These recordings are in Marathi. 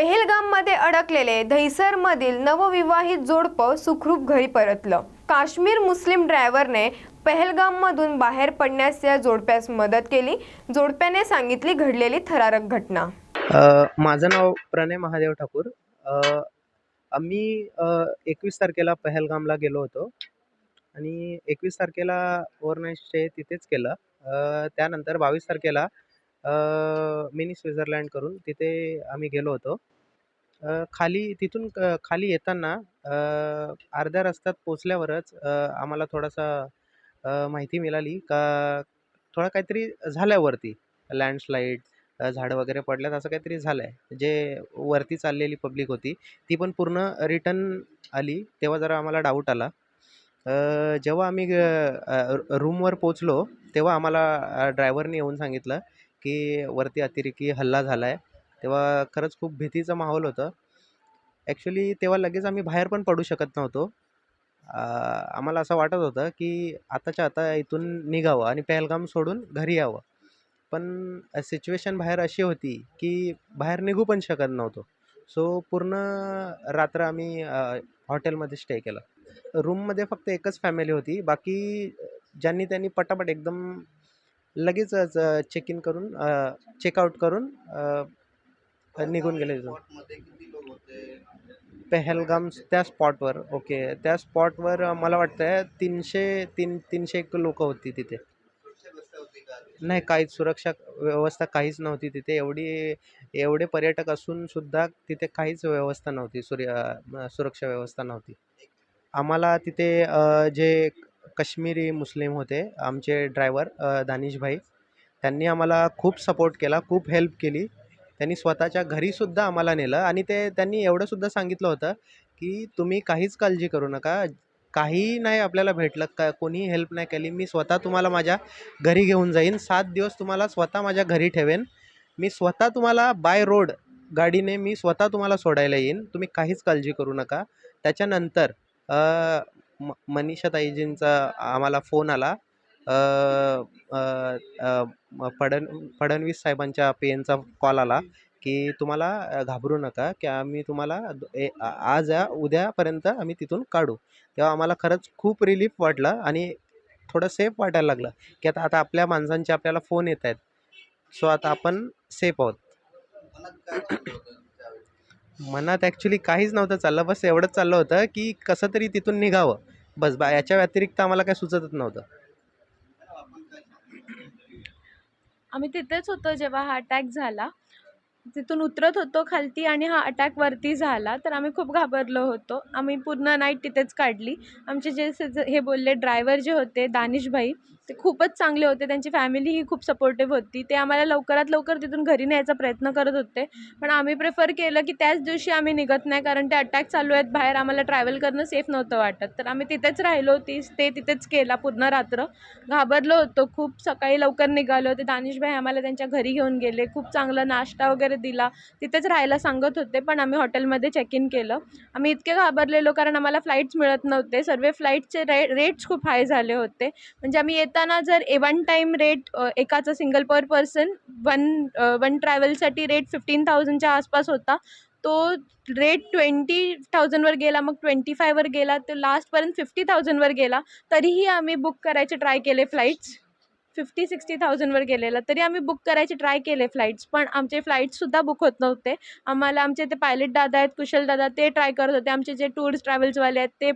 पेहेलगाममध्ये अडकलेले दहिसरमधील नवविवाहित जोडपं सुखरूप घरी परतलं. काश्मीर मुस्लिम ड्रायव्हरने पहलगाममधून बाहेर पडण्यास या जोडप्यास मदत केली. जोडप्याने सांगितली घडलेली थरारक घटना. माझं नाव प्रणय महादेव ठाकूर. आम्ही एकवीस तारखेला पहलगामला गेलो होतो. आणि एकवीस तारखेला ओव्हरनाईट स्टे तिथेच केलं. त्यानंतर बावीस तारखेला मिनी स्विझरलँड करून तिथे आम्ही गेलो होतो. खाली तिथून क खाली येताना अर्ध्या रस्त्यात पोचल्यावरच आम्हाला थोडासा माहिती मिळाली का थोडा काहीतरी झाल्यावरती लँडस्लाईड झाडं वगैरे पडल्यात असं काहीतरी झालं आहे जे वरती चाललेली पब्लिक होती ती पण पूर्ण रिटर्न आली तेव्हा जरा आम्हाला डाऊट आला. जेव्हा आम्ही रूमवर पोचलो तेव्हा आम्हाला ड्रायव्हरने येऊन सांगितलं की वरती अतिरेकी हल्ला झाला आहे तेव्हा खरंच खूप भीतीचं माहोल होतं. ॲक्च्युली तेव्हा लगेच आम्ही बाहेर पण पडू शकत नव्हतो. आम्हाला असं वाटत होतं की आताच्या आता इथून निघावं आणि पहलगाम सोडून घरी यावं. पण सिच्युएशन बाहेर अशी होती की बाहेर निघू पण शकत नव्हतो. सो पूर्ण रात्र आम्ही हॉटेलमध्ये स्टे केलं. रूममध्ये फक्त एकच फॅमिली होती. बाकी ज्यांनी त्यांनी पटापट एकदम लगेचच चेक इन करून चेकआउट करून निघून गेले तिथून. पहलगाम त्या स्पॉटवर ओके. त्या स्पॉटवर मला वाटतं आहे तीनशे तीन तीनशे एक लोकं होती तिथे. नाही काहीच सुरक्षा व्यवस्था काहीच नव्हती तिथे. एवढी एवढे पर्यटक असून सुद्धा तिथे काहीच व्यवस्था नव्हती. सूर्य सुरक्षा व्यवस्था नव्हती. आम्हाला तिथे जे कश्मीरी मुस्लिम होते. आमचे ड्रायव्हर दानिशभाई त्यांनी आम्हाला खूप सपोर्ट केला खूप हेल्प केली. त्यांनी स्वतःच्या घरीसुद्धा आम्हाला नेलं आणि ते त्यांनी एवढंसुद्धा सांगितलं होतं की तुम्ही काहीच काळजी करू नका. काही नाही आपल्याला भेटलं का कोणी हेल्प नाही केली. मी स्वतः तुम्हाला माझ्या घरी घेऊन जाईन. सात दिवस तुम्हाला स्वतः माझ्या घरी ठेवेन. मी स्वतः तुम्हाला बाय रोड गाडीने मी स्वतः तुम्हाला सोडायला येईन. तुम्ही काहीच काळजी करू नका. त्याच्यानंतर म मनीषाताईजींचा आम्हाला फोन आला. फडण फडणवीस साहेबांच्या पी एनचा कॉल आला की तुम्हाला घाबरू नका की आम्ही तुम्हाला ए आज या उद्यापर्यंत आम्ही तिथून काढू. तेव्हा आम्हाला खरंच खूप रिलीफ वाटलं आणि थोडं सेफ वाटायला लागलं की आता आता आपल्या माणसांचे आपल्याला फोन येत आहेत. सो आता आपण सेफ आहोत. मनात ॲक्च्युली काहीच नव्हतं चाललं बस एवढंच चाललं होतं की कसं तरी तिथून निघावं. बस बा याच्या व्यतिरिक्त आम्हाला काही सुचतच नव्हतं. आम्ही तिथेच होतो जेव्हा हा अटॅक झाला. तिथून उतरत होतो खालती आणि हा अटॅक वरती झाला. तर आम्ही खूप घाबरलो होतो. आम्ही पूर्ण नाईट तिथेच काढली. आमचे जे हे बोलले ड्रायव्हर जे होते दानिश भाई ते खूपच चांगले होते. त्यांची फॅमिलीही खूप सपोर्टिव्ह होती. ते आम्हाला लवकरात लवकर तिथून घरी न्यायचा प्रयत्न करत होते. पण आम्ही प्रेफर केलं की त्याच दिवशी आम्ही निघत नाही कारण ते अटॅक चालू आहेत. बाहेर आम्हाला ट्रॅव्हल करणं सेफ नव्हतं वाटत. तर आम्ही तिथेच राहिलो ती ते तिथेच केला पूर्ण रात्र. घाबरलो होतो. खूप सकाळी लवकर निघालो. ते दानिशभाई आम्हाला त्यांच्या घरी घेऊन गेले. खूप चांगला नाश्ता वगैरे दिला. तिथेच राहायला सांगत होते. पण आम्ही हॉटेलमध्ये चेक इन केलं. आम्ही इतके घाबरलेलो कारण आम्हाला फ्लाईट्स मिळत नव्हते. सर्व फ्लाईटचे रे रेट्स खूप हाय झाले होते. म्हणजे आम्ही येताना जर ए वन टाईम रेट एकाचा single per person one one ट्रॅव्हलसाठी rate fifteen थाउजंडच्या आसपास होता तो रेट ट्वेंटी थाउजंडवर गेला मग ट्वेंटी फायवर गेला तो लास्टपर्यंत फिफ्टी थाउजंडवर गेला तरीही आम्ही बुक करायचे ट्राय केले फ्लाईट्स फिफ्टी सिक्स्टी थाउजंडवर गेलेला. तरी आम्ही बुक करायचे ट्राय केले फ्लाईट्स पण आमचे फ्लाईट्ससुद्धा बुक होत नव्हते. आम्हाला आमचे ते पायलट दादा आहेत कुशल दादा ते ट्राय करत होते. आमचे जे टूर्स ट्रॅव्हल्सवाले आहेत ते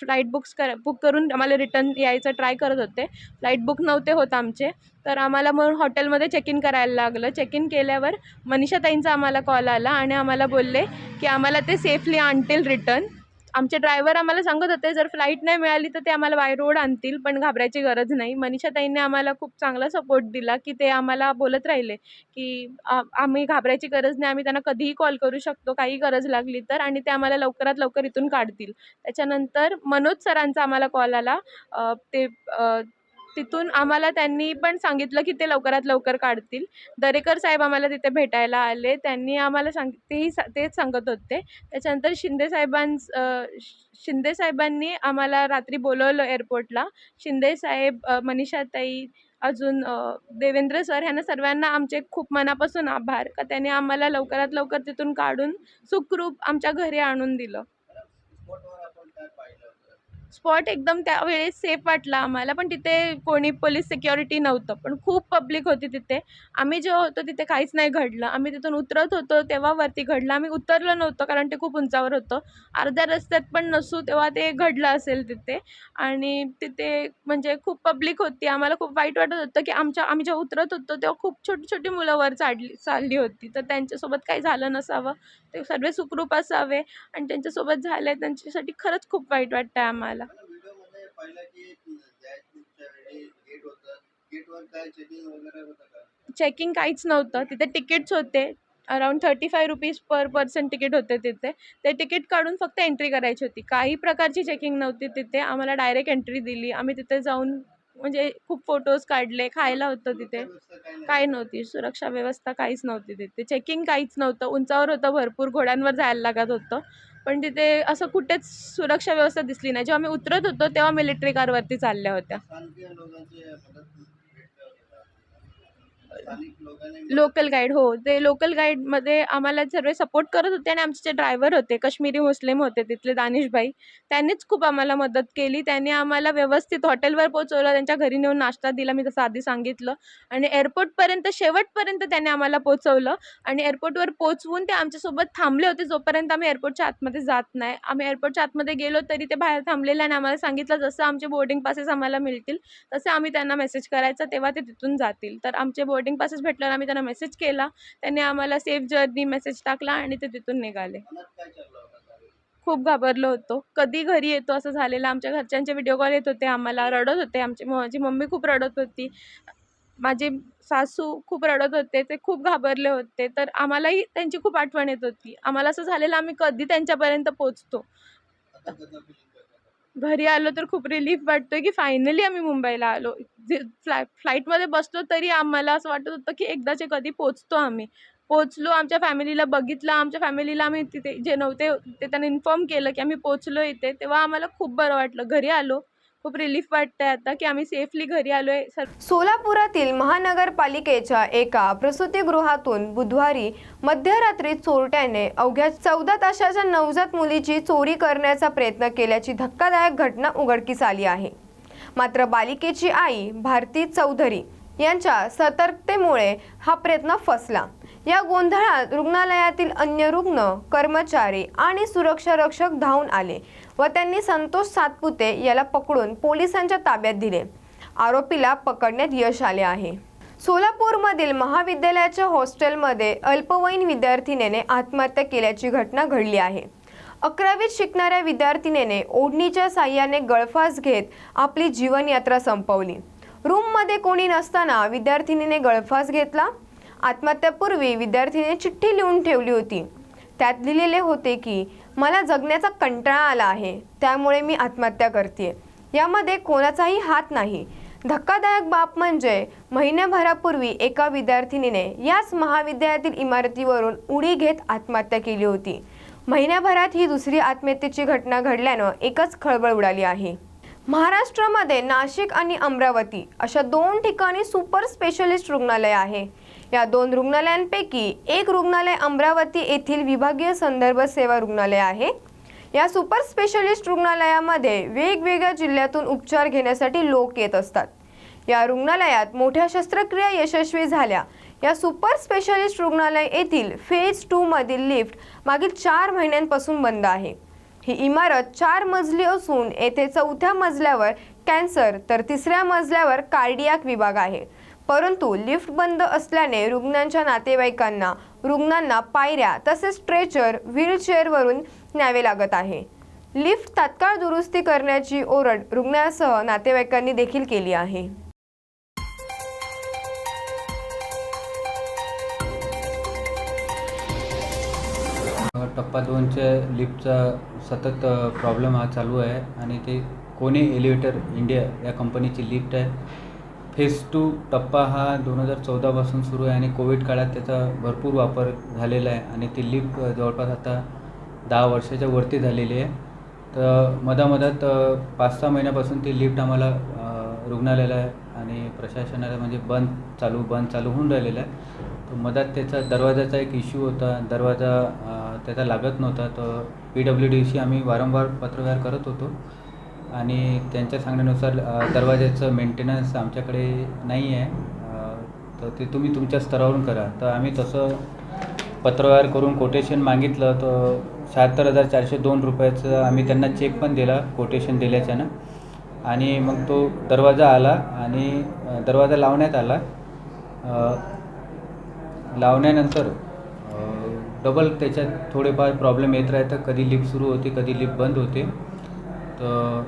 फ्लाईट बुक्स कर बुक करून आम्हाला रिटर्न यायचं ट्राय करत होते. फ्लाईट बुक नव्हते होत आमचे. तर आम्हाला म्हणून हॉटेलमध्ये चेक इन करायला लागलं. चेक इन केल्यावर मनीषा ताईंचा आम्हाला कॉल आला आणि आम्हाला बोलले की आम्हाला ते सेफली आणतील रिटर्न आमचे ड्रायव्हर आम्हाला सांगत होते जर फ्लाईट नाही मिळाली तर ते आम्हाला बाय रोड आणतील पण घाबरायची गरज नाही. मनीषाताईंनी आम्हाला खूप चांगला सपोर्ट दिला की ते आम्हाला बोलत राहिले की आम्ही घाबरायची गरज नाही आम्ही त्यांना कधीही कॉल करू शकतो काही गरज लागली तर आणि ते आम्हाला लवकरात लवकर इथून काढतील. त्याच्यानंतर मनोज सरांचा आम्हाला कॉल आला. ते तिथून आम्हाला त्यांनी पण सांगितलं की ते लवकरात लवकर काढतील. दरेकर साहेब आम्हाला तिथे भेटायला आले. त्यांनी आम्हाला सांग तेही सा- तेच सांगत होते. त्याच्यानंतर शिंदे साहेबां शिंदे साहेबांनी आम्हाला रात्री बोलवलं एअरपोर्टला. शिंदे साहेब मनीषाताई अजून देवेंद्र सर ह्यांना सर्वांना आमचे खूप मनापासून आभार. का त्यांनी आम्हाला लवकरात लवकर तिथून काढून सुखरूप आमच्या घरी आणून दिलं. स्पॉट एकदम त्यावेळेस सेफ वाटला आम्हाला पण तिथे कोणी पोलीस सिक्युरिटी नव्हतं पण खूप पब्लिक होती तिथे. आम्ही जेव्हा होतो तिथे काहीच नाही घडलं. आम्ही तिथून उतरत होतो तेव्हा वरती घडलं. आम्ही उतरलो नव्हतो कारण ते खूप उंचावर होतं. अर्ध्या रस्त्यात पण नसू तेव्हा ते घडलं असेल तिथे. आणि तिथे म्हणजे खूप पब्लिक होती. आम्हाला खूप वाईट वाटत होतं की आमच्या आम्ही जेव्हा उतरत होतो तेव्हा खूप छोटी छोटी मुलं वर चाडली चालली होती. तर त्यांच्यासोबत काही झालं नसावं. ते सर्व सुखरूप असावे आणि त्यांच्यासोबत झालं आहे त्यांच्यासाठी खरंच खूप वाईट वाटतं आहे आम्हाला चेकिंग काहीच नव्हतं. तिथे तिकीट्स होते. Around thirty five rupees per person ticket होते तिथे. ते तिकीट काढून फक्त एंट्री करायची होती. काही प्रकारची चेकिंग नव्हती तिथे. आम्हाला डायरेक्ट एंट्री दिली. आम्ही तिथे जाऊन म्हणजे खूप फोटोज काढले खायला होतं तिथे. काय नव्हती. सुरक्षा व्यवस्था काहीच नव्हती तिथे. चेकिंग काहीच नव्हतं. उंचावर होतं भरपूर घोड्यांवर जायला लागत होतं. पण तिथे असं कुठेच सुरक्षा व्यवस्था दिसली नाही. जेव्हा आम्ही उतरत होतो तेव्हा मिलिटरी कारवरती चालल्या होत्या स्थानिक लोकांची मदत भेटते वगैरे स्थानिक लोकांनी लोकल गाईड हो. ते लोकल गाईडमध्ये आम्हाला सर्व सपोर्ट करत होते आणि आमचे जे ड्रायव्हर होते काश्मीरी मुस्लिम होते तिथले दानिशभाई त्यांनीच खूप आम्हाला मदत केली. त्यांनी आम्हाला व्यवस्थित हॉटेलवर पोचवलं त्यांच्या घरी नेऊन नाश्ता दिला मी तसं आधी सांगितलं. आणि एअरपोर्टपर्यंत शेवटपर्यंत त्याने आम्हाला पोचवलं आणि एअरपोर्टवर पोचवून ते आमच्यासोबत थांबले होते जोपर्यंत आम्ही एअरपोर्टच्या आतमध्ये जात नाही. आम्ही एअरपोर्टच्या आतमध्ये गेलो तरी ते बाहेर थांबलेले आणि आम्हाला सांगितलं जसं आमचे बोर्डिंग पासेस आम्हाला मिळतील तसे आम्ही त्यांना मेसेज करायचा तेव्हा ते तिथून जातील. तर आमचे बोर्डिंग पासेस भेटल्यावर आम्ही त्यांना मेसेज केला. त्यांनी आम्हाला सेफ जर्नी मेसेज टाकला आणि ते तिथून निघाले. खूप घाबरलो होतो. कधी घरी येतो असं झालेलं. आमच्या घरच्यांचे व्हिडिओ कॉल येत होते. आम्हाला रडत होते. आमची माझी मम्मी खूप रडत होती. माझे सासू खूप रडत होते. ते खूप घाबरले होते. तर आम्हालाही त्यांची खूप आठवण येत होती. आम्हाला असं झालेलं आम्ही कधी त्यांच्यापर्यंत पोचतो घरी आलो तर खूप रिलीफ वाटतोय की फायनली आम्ही मुंबईला आलो. जे फ्लाय फ्लाईटमध्ये बसलो तरी आम्हाला असं वाटत होतं की एकदाचे कधी पोचतो आम्ही. पोचलो आमच्या फॅमिलीला बघितलं आमच्या फॅमिलीला आम्ही तिथे जे नव्हते ते त्यांना इन्फॉर्म केलं की आम्ही पोचलो इथे. तेव्हा आम्हाला खूप बरं वाटलं. घरी आलो. खूप रिलीफ वाटतंय आता की आम्ही सेफली घरी आलो आहे सर सोलापुरातील महानगरपालिकेच्या एका प्रसूतीगृहातून बुधवारी मध्यरात्री चोरट्याने अवघ्या चौदा तासाच्या नवजात मुलीची चोरी करण्याचा प्रयत्न केल्याची धक्कादायक घटना उघडकीस आली आहे. मात्र बालिकेची आई भारती चौधरी यांच्या सतर्कतेमुळे हा प्रयत्न फसला. या गोंधळात रुग्णालयातील अन्य रुग्ण कर्मचारी आणि सुरक्षा रक्षक धावून आले व त्यांनी संतोष सातपुते याला पकडून पोलिसांच्या ताब्यात दिले. आरोपीला पकडण्यात यश आले आहे. सोलापूरमधील महाविद्यालयाच्या हॉस्टेलमध्ये अल्पवयीन विद्यार्थिनीने आत्महत्या केल्याची घटना घडली आहे. अकरावीत शिकणाऱ्या विद्यार्थिनीने ओढणीच्या साह्याने गळफास घेत आपली जीवनयात्रा संपवली. रूममध्ये कोणी नसताना विद्यार्थिनीने गळफास घेतला. आत्महत्यापूर्वी विद्यार्थिनीने चिठ्ठी लिहून ठेवली होती. त्यात लिहिलेले होते की मला जगण्याचा कंटाळा आला आहे त्यामुळे मी आत्महत्या करते यामध्ये कोणाचाही हात नाही. धक्कादायक बाब म्हणजे महिन्याभरापूर्वी एका विद्यार्थिनीने याच महाविद्यालयातील इमारतीवरून उडी घेत आत्महत्या केली होती. महिन्याभरात ही दुसरी आत्महत्येची घटना घडल्यानं एकच खळबळ उडाली आहे. महाराष्ट्रामध्ये नाशिक आणि अमरावती अशा दोन ठिकाणी सुपर स्पेशलिस्ट रुग्णालय आहे. या दोन रुग्णालयांपैकी एक रुग्णालय अमरावती येथील विभागीय संदर्भ सेवा रुग्णालय आहे. या सुपर स्पेशलिस्ट रुग्णालयामध्ये वेगवेगळ्या जिल्ह्यातून उपचार घेण्यासाठी लोक येत असतात. या रुग्णालयात मोठ्या शस्त्रक्रिया यशस्वी झाल्या या सुपर स्पेशालिस्ट रुग्णालय येथील फेज टू मधील लिफ्ट मागील चार महिन्यांपासून बंद आहे. ही इमारत चार मजली असून येथे चौथ्या मजल्यावर कॅन्सर तर तिसऱ्या मजल्यावर कार्डियाक विभाग आहे. परंतु लिफ्ट बंद असल्याने रुग्णांच्या नातेवाईकांना रुग्णांना पायऱ्या तसेच स्ट्रेचर व्हीलचेअरवरून न्यावे लागत आहे. लिफ्ट तात्काळ दुरुस्ती करण्याची ओरड रुग्णासह नातेवाईकांनी देखील केली आहे. टप्पा दोनच्या लिफ्टचा सतत प्रॉब्लेम हा चालू आहे आणि ते कोणी एलिव्हेटर इंडिया या कंपनीची लिफ्ट आहे. फेज टू टप्पा हा दोन हजार चौदापासून सुरू आहे आणि कोविड काळात त्याचा भरपूर वापर झालेला आहे आणि ती लिफ्ट जवळपास आता दहा वर्षाच्या वरती झालेली आहे. तर मधामधात पाच सहा महिन्यापासून ती लिफ्ट आम्हाला रुग्णालयाला रुग्णालयाला आणि प्रशासनाला म्हणजे बंद चालू बंद चालू होऊन राहिलेलं आहे. तर मधात त्याचा दरवाजाचा एक इश्यू होता. दरवाजा त्याचा लागत नव्हता. तर पी डब्ल्यू डीशी आम्ही वारंवार पत्रव्यवहार करत होतो. आणि त्यांच्या सांगण्यानुसार दरवाज्याचं दरवाजाचं मेंटेनन्स आमच्याकडे नाही आहे तर ते तुम्ही तुमच्या स्तरावरून करा. तर आम्ही तसं पत्रव्यवहार करून कोटेशन मागितलं. तर शहात्तर हजार चारशे दोन रुपयाचं आम्ही त्यांना चेक पण दिला कोटेशन दिल्याच्यानं. आणि मग तो दरवाजा आला आणि दरवाजा लावण्यात आला. लावण्यानंतर डबल त्याच्यात थोडेफार प्रॉब्लेम येत राहतं कधी लिफ्ट सुरू होते कधी लिफ्ट बंद होते. तर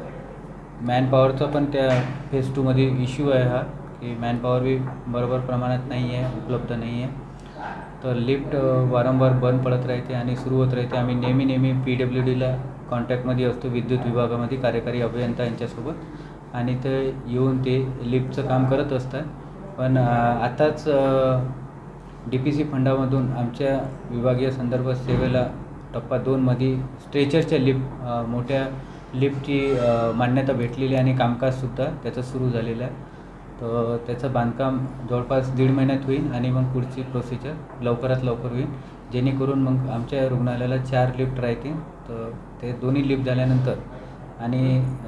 मॅनपॉवरचा पण त्या फेज टूमध्ये इश्यू आहे हा की मॅनपॉवर बी बरोबर प्रमाणात नाही आहे उपलब्ध नाही आहे तर लिफ्ट वारंवार बंद पडत राहते आणि सुरू होत राहते. आम्ही नेहमी नेहमी पी डब्ल्यू डीला कॉन्टॅक्टमध्ये असतो विद्युत विभागामध्ये कार्यकारी अभियंता यांच्यासोबत. आणि ते येऊन ते लिफ्टचं काम करत असतात. पण आताच डी पी सी फंडामधून आमच्या विभागीय संदर्भ सेवेला टप्पा दोनमध्ये स्ट्रेचरच्या लिफ्ट मोठ्या लिफ्टची मान्यता भेटलेली आहे आणि कामकाजसुद्धा त्याचं सुरू झालेलं आहे. तर त्याचं बांधकाम जवळपास दीड महिन्यात होईल आणि मग पुढची प्रोसिजर लवकरात लवकर होईल. जेणेकरून मग आमच्या रुग्णालयाला चार लिफ्ट राहतील तर ते दोन्ही लिफ्ट झाल्यानंतर आणि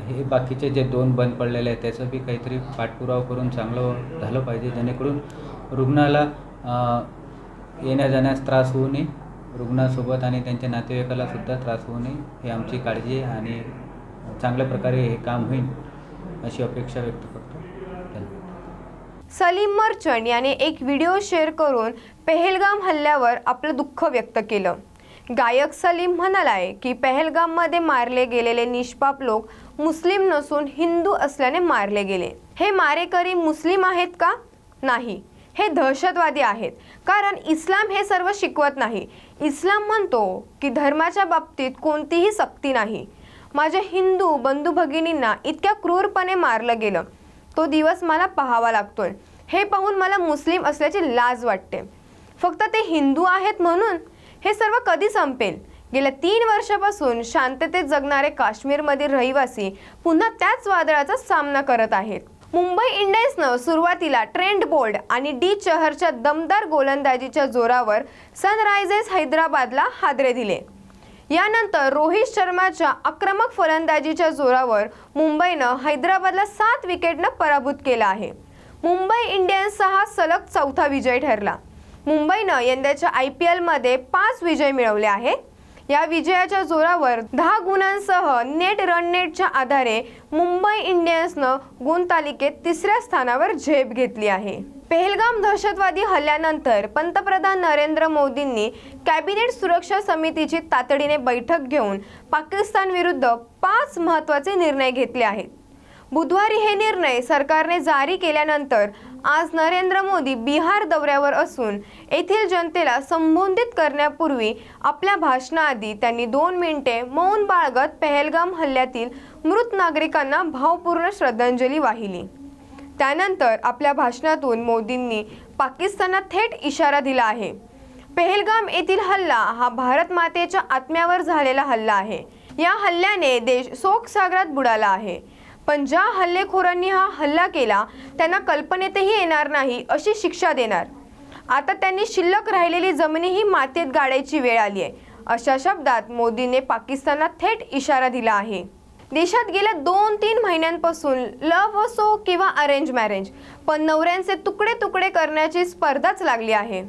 हे बाकीचे जे दोन बंद पडलेले आहेत त्याचं बी काहीतरी पाठपुरावा करून चांगलं झालं पाहिजे जेणेकरून रुग्णाला येण्या जाण्यास त्रास होऊ नये. रुग्णासोबत आणि त्यांच्या नातेवाईकाला सुद्धा त्रास होऊ नये. ही आमची काळजी आहे आणि चांगल्या प्रकारे हे काम होईल अशी अपेक्षा व्यक्त करतो. सलीम मर्चंट याने एक व्हिडिओ शेअर करून पेहेलगाम हल्ल्यावर आपलं दुःख व्यक्त केलं. गायक सलीम म्हणालाय की पेहेलगाममध्ये मारले गेलेले निष्पाप लोक मुस्लिम नसून हिंदू असल्याने मारले गेले. हे मारेकरी मुस्लिम आहेत का? नाही. हे दहशतवादी आहेत. कारण इस्लाम हे सर्व शिकवत नाही. इस्लाम म्हणतो की धर्माच्या बाबतीत कोणतीही सक्ती नाही. माझ्या हिंदू बंधू भगिनींना इतक्या क्रूरपणे मारलं गेलं. तो दिवस मला पाहावा लागतोय. हे पाहून मला मुस्लिम असल्याची लाज वाटते. फक्त ते हिंदू आहेत म्हणून हे सर्व कधी संपेल? गेल्या तीन वर्षापासून शांततेत जगणारे काश्मीरमधील रहिवासी पुन्हा त्याच वादळाचा सामना करत आहेत. मुंबई इंडियन्सनं सुरुवातीला ट्रेंड बोल्ड आणि डी चहरच्या दमदार गोलंदाजीच्या जोरावर सनरायझर्स हैदराबादला हादरे दिले. यानंतर रोहित शर्माच्या आक्रमक फलंदाजीच्या जोरावर मुंबईनं हैदराबादला सात विकेटनं पराभूत केला आहे. मुंबई इंडियन्सचा हा सलग चौथा विजय ठरला. मुंबईनं यंदाच्या आय पी एलमध्ये पाच विजय मिळवले आहेत. या विजयाच्या जोरावर दहा गुणांसह नेट रन नेटच्या आधारे मुंबई इंडियन्सनं गुणतालिकेत तिसऱ्या स्थानावर झेप घेतली आहे. पेहलगाम दहशतवादी हल्ल्यानंतर पंतप्रधान नरेंद्र मोदींनी कॅबिनेट सुरक्षा समितीची तातडीने बैठक घेऊन पाकिस्तान विरुद्ध पाच महत्त्वाचे निर्णय घेतले आहेत. बुधवारी हे निर्णय सरकारने जारी केल्यानंतर आज नरेंद्र मोदी बिहार दौऱ्यावर असून येथील जनतेला संबोधित करण्यापूर्वी आपल्या भाषणाआधी त्यांनी दोन मिनिटे मौन बाळगत पहलगाम हल्ल्यातील मृत नागरिकांना भावपूर्ण श्रद्धांजली वाहिली. त्यानंतर आपल्या भाषणातून मोदींनी पाकिस्तानला थेट इशारा दिला आहे. पहलगाम येथील हल्ला हा भारत मातेच्या आत्म्यावर झालेला हल्ला आहे. या हल्ल्याने देश शोकसागरात बुडाला आहे. पण ज्या हल्लेखोरांनी हा हल्ला केला त्यांना कल्पनेतही येणार नाही अशी शिक्षा देणार. आता त्यांनी शिल्लक राहिलेली जमिनीही मातेत गाडायची वेळ आली आहे. अशा शब्दात मोदीने पाकिस्तानला थेट इशारा दिला आहे. देशात गेल्या दोन तीन महिन्यांपासून लव्ह असो किंवा अरेंज मॅरेंज पण नवऱ्यांचे तुकडे तुकडे करण्याची स्पर्धाच लागली आहे.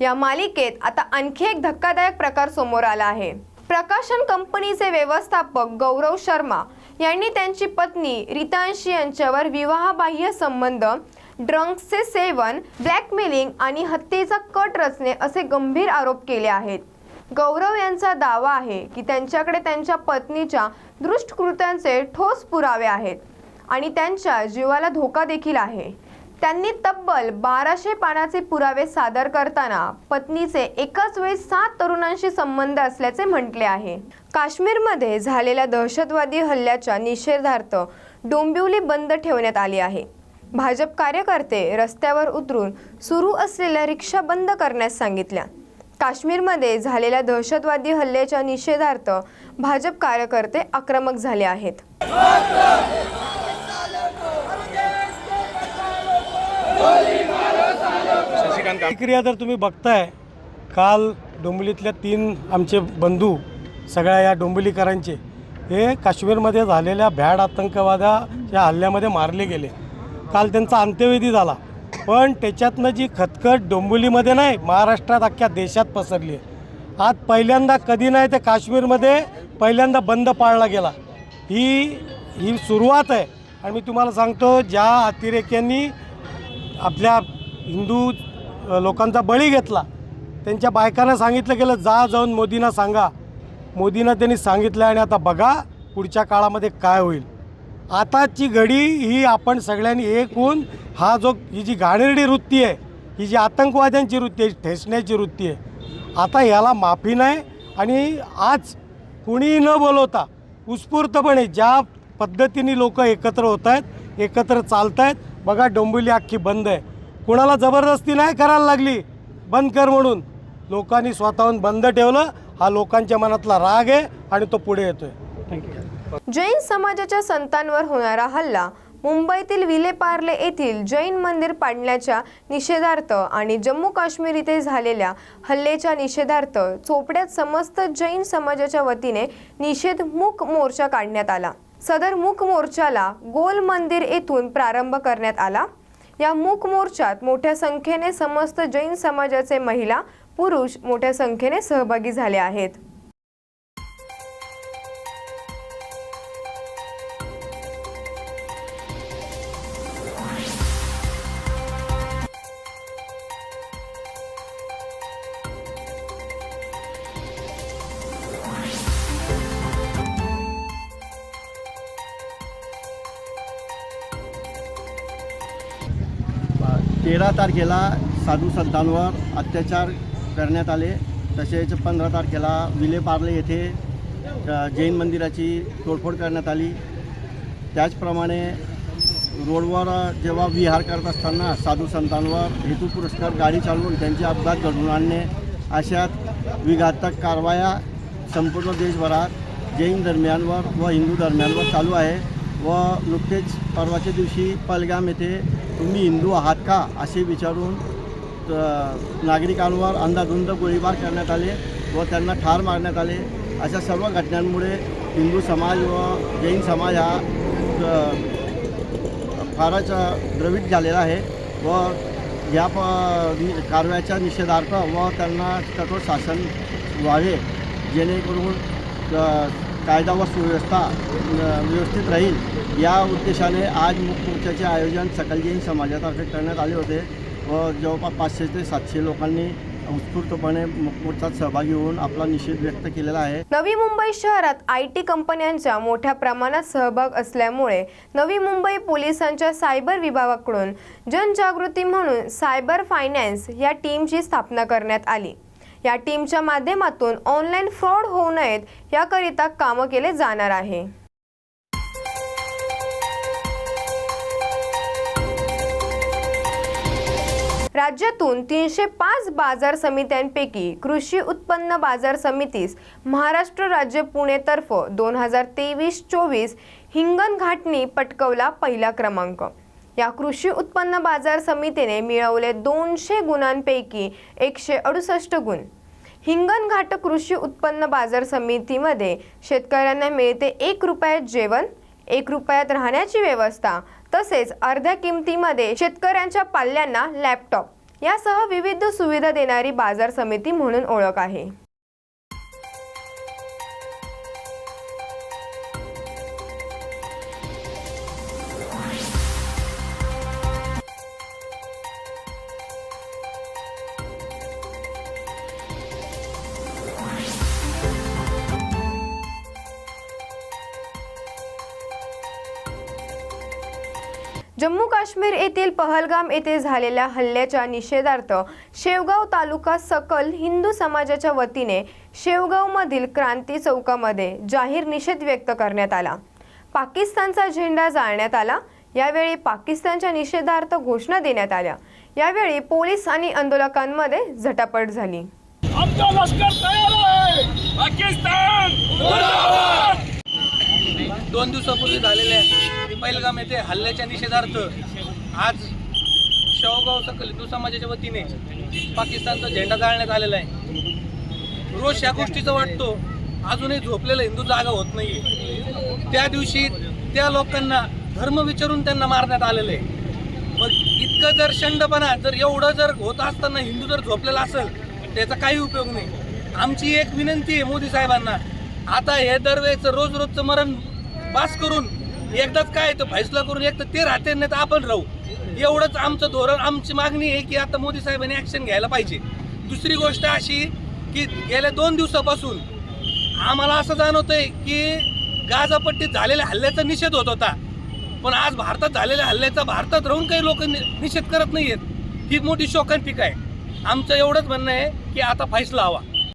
या मालिकेत आता आणखी एक धक्कादायक प्रकार समोर आला आहे. प्रकाशन कंपनीचे व्यवस्थापक गौरव शर्मा यांनी त्यांची पत्नी रितांशी यांच्यावर विवाहबाह्य संबंध ड्रंक्सचे सेवन ब्लॅकमेलिंग आणि हत्येचा कट रचणे असे गंभीर आरोप केले आहेत. गौरव यांचा दावा आहे की त्यांच्याकडे त्यांच्या पत्नीच्या दृष्टकृत्यांचे ठोस पुरावे आहेत आणि त्यांच्या जीवाला धोका देखील आहे. त्यांनी तब्बल बाराशे पानाचे पुरावे सादर करताना पत्नीचे एकाच वेळी सात तरुणांशी संबंध असल्याचे म्हटले आहे. काश्मीरमध्ये झालेल्या दहशतवादी हल्ल्याच्या निषेधार्थ डोंबिवली बंद ठेवण्यात आली आहे. भाजप कार्यकर्ते रस्त्यावर उतरून सुरू असलेल्या रिक्षा बंद करण्यास सांगितल्या. काश्मीरमध्ये झालेल्या दहशतवादी हल्ल्याच्या निषेधार्थ भाजप कार्यकर्ते आक्रमक झाले आहेत. प्रतिक्रिया जर तुम्ही बघताय काल डोंबिवलीतल्या तीन आमचे बंधू सगळ्या या डोंबिवलीकरांचे हे काश्मीरमध्ये झालेल्या भ्याड आतंकवादाच्या हल्ल्यामध्ये मारले गेले. काल त्यांचा अंत्यविधी झाला. पण त्याच्यातनं जी खतखत डोंबिवलीमध्ये नाही महाराष्ट्रात अख्ख्या देशात पसरली आहे. आज पहिल्यांदा कधी नाही ते काश्मीरमध्ये पहिल्यांदा बंद पाळला गेला. ही ही सुरुवात आहे. आणि मी तुम्हाला सांगतो ज्या अतिरेक्यांनी आपल्या हिंदू लोकांचा बळी घेतला. त्यांच्या बायकांना सांगितलं गेलं जा जाऊन मोदींना सांगा. मोदींना त्यांनी सांगितलं आणि आता बघा पुढच्या काळामध्ये काय होईल. आताची घडी ही आपण सगळ्यांनी एक होऊन हा जो ही जी घाणेरडी वृत्ती आहे ही जी आतंकवाद्यांची वृत्ती आहे ठेसण्याची वृत्ती आहे आता याला माफी नाही आणि आज कुणीही न बोलवता उत्स्फूर्तपणे ज्या पद्धतीने लोक एकत्र होत आहेत एकत्र चालत आहेत बघा डोंबिवली अख्खी बंद आहे. कुणाला जबरदस्ती नाही करायला लागली? बंद कर म्हणून. लोकांनी स्वतःहून बंद ठेवलं. हा लोकांच्या मनातला राग आहे आणि तो पुढे येतोय. थँक्यू जैन समाजाच्या संतांवर होणारा हल्ला मुंबईतील विलेपार्ले येथील जैन मंदिर पाडण्याच्या निषेधार्थ आणि जम्मू काश्मीर इथे झालेल्या हल्लेच्या निषेधार्थ चोपड्यात समस्त जैन समाजाच्या वतीने निषेध मूक मोर्चा काढण्यात आला. सदर मूक मोर्चाला गोल मंदिर येथून प्रारंभ करण्यात आला. या मूक मोर्चात मोठ्या संख्येने समस्त जैन समाजाचे महिला पुरुष मोठ्या संख्येने सहभागी झाले आहेत. तेरा तारखेला साधू संतांवर अत्याचार करण्यात आले. तसेच पंधरा तारखेला विलेपार्ले येथे जैन मंदिराची तोडफोड करण्यात आली. त्याचप्रमाणे रोडवर जेव्हा विहार करत असताना साधू संतांवर हेतू पुरस्कार गाडी चालवून त्यांचे अपघात घडवून आणणे अशा विघातक कारवाया संपूर्ण देशभरात जैन धर्मियांवर व हिंदू धर्मियांवर चालू आहे व नुकतेच परवाच्या दिवशी पलगाम येथे तुम्ही हिंदू आहात का असे विचारून नागरिकांवर अंधाधुंद गोळीबार करण्यात आले व त्यांना ठार मारण्यात आले. अशा सर्व घटनांमुळे हिंदू समाज व जैन समाज हा फारच द्रवित झालेला आहे व या प नि- कारवायाच्या निषेधार्थ व त्यांना कठोर शासन व्हावे जेणेकरून कायदा व सुव्यवस्था व्यवस्थित राहील या उद्देशाने आज मुख मोर्चाचे आयोजन सकल जैन समाजातर्फे करण्यात आले होते व जवळपास पाचशे ते सातशे लोकांनी उत्स्फूर्तपणे मुख मोर्चात सहभागी होऊन आपला निषेध व्यक्त केलेला आहे. नवी मुंबई शहरात आय टी कंपन्यांचा मोठ्या प्रमाणात सहभाग असल्यामुळे नवी मुंबई पोलिसांच्या सायबर विभागाकडून जनजागृती म्हणून सायबर फायनान्स या टीमची स्थापना करण्यात आली. या टीमच्या माध्यमातून ऑनलाईन फ्रॉड होऊ नयेत याकरिता कामं केले जाणार आहे. राज्यातून तीनशे पाच बाजार समित्यांपैकी कृषी उत्पन्न बाजार समितीस महाराष्ट्र राज्य पुणेतर्फ दोन हजार तेवीस चोवीस हिंगणघाटनी पटकवला पहिला क्रमांक. या कृषी उत्पन्न बाजार समितीने मिळवले दोनशे गुणांपैकी एकशे अडुसष्ट गुण. हिंगणघाट कृषी उत्पन्न बाजार समितीमध्ये शेतकऱ्यांना मिळते एक रुपयात जेवण एक रुपयात राहण्याची व्यवस्था तसेच अर्ध्या किमतीमध्ये शेतकऱ्यांच्या पाल्यांना लॅपटॉप. यासह विविध सुविधा देणारी बाजार समिती म्हणून ओळख आहे. काश्मीर येथील पहलगाम येथे झालेल्या हल्ल्याच्या निषेधार्थ शेवगाव तालुका सकल हिंदू समाजाच्या वतीने शेवगावमधील क्रांती चौकामध्ये जाहीर निषेध व्यक्त करण्यात आला. पाकिस्तानचा झेंडा जाळण्यात आला. यावेळी पाकिस्तानच्या निषेधार्थ घोषणा देण्यात आल्या. यावेळी पोलीस आणि आंदोलकांमध्ये झटापट झाली. आमचं लष्कर तयार आहे. पाकिस्तान दोन दिवसापूर्वी झालेल्या पहिलगाम येथे हल्ल्याच्या निषेधार्थ आज शेवगाव सकल हिंदू समाजाच्या वतीने पाकिस्तानचा झेंडा जाळण्यात आलेला आहे. रोज या गोष्टीचा वाटतो. अजूनही झोपलेला हिंदू जागा होत नाहीये. त्या दिवशी त्या लोकांना धर्म विचारून त्यांना मारण्यात आलेलं आहे. मग इतकं जर शंडपणा जर एवढं जर होत असताना हिंदू जर झोपलेला असेल त्याचा काही उपयोग नाही. आमची एक विनंती आहे मोदी साहेबांना आता हे दरवेळेचं रोज रोजचं मरण पास करून एकदाच काय तर फैसला करून एक तर ते राहते नाही तर आपण राहू. एवढंच आमचं धोरण आमची मागणी आहे की आता मोदी साहेबांनी ॲक्शन घ्यायला पाहिजे. दुसरी गोष्ट अशी की गेल्या दोन दिवसापासून आम्हाला असं जाणवतंय की गाजापट्टीत झालेल्या हल्ल्याचा निषेध होत होता. पण आज भारतात झालेल्या हल्ल्याचा भारतात राहून काही लोक निषेध करत नाही आहेत ही मोठी शोकांतिका आहे. आमचं एवढंच म्हणणं आहे की आता फैसला हवा.